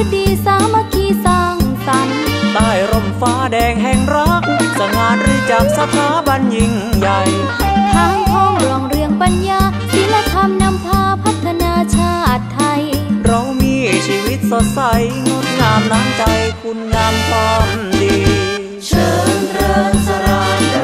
ฤดีสามัคคีสร้างสรรค์ใต้ร่มฟ้าแดงแห่งรัก สงานหรือจากสถาบันยิ่งใหญ่ ทางทองรองเรืองปัญญาศิลธรรมนำพาพัฒนาชาติไทย เรามีชีวิตสดใส งดงามน้ำใจคุณงามความดี เชิญเริงสราน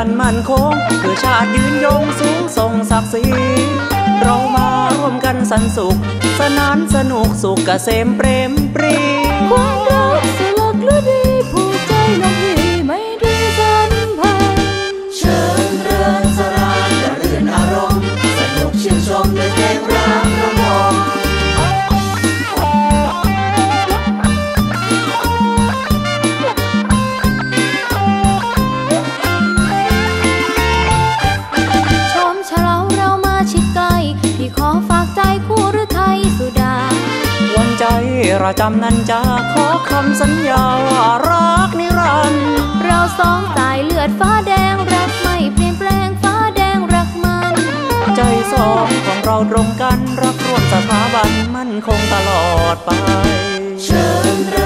อกันมั่นคงเพื่อชาติยืนยงสูงส่งศักดิ์ศรีเรามาร่วมกันสรรสุข สนานสนุกสุขเกษมเปรมปรีความรักสลักฤดีผูกใจน้องพี่ไม่ดีสัมพันธ์เชิญเริญสรานอย่ารื่นอารมณ์ สนุกชื่นชมในเพลงรักระม จำนั้นจะขอคำสัญญาว่ารักนิรันดร์เราสองสายเลือดฟ้าแดงรักไม่เปลี่ยนแปลงฟ้าแดงรักมัน ใจสองของเราตรงกันรักร่วมสถาบันมั่นคงตลอดไป เชิญ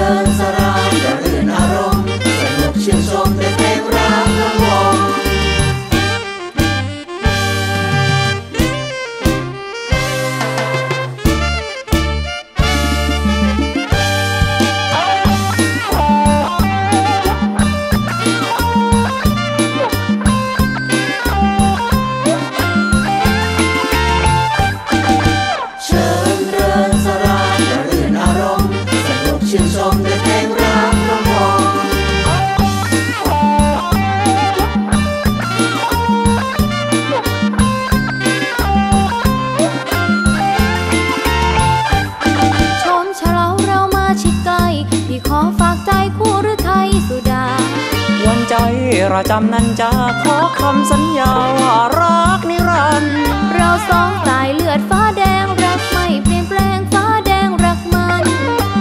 ่ราจำนั้นจะขอคำสัญญาว่ารักนิรันดร์เราสองตายเลือดฟ้าแดงรักไม่เปลี่ยนแปลงฟ้าแดงรักมัน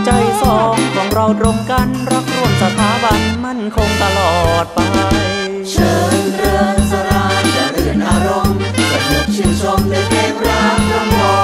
ใจสองของเราตรงกันรักร่วมสถาบันมั่นคงตลอดไป เชิญเรือนสรานอย่าเรือนอารมณ์สนุกชื่นชมในเพลงรักรำลอง